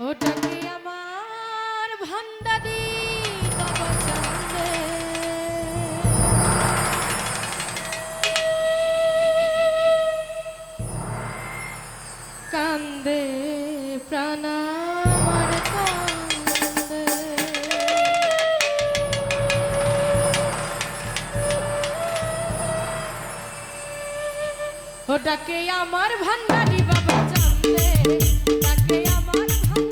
ওটাকে আমার ভান্ডারি? কান্দে বাবা চান্দে তাকে আমার ভান্ডারি?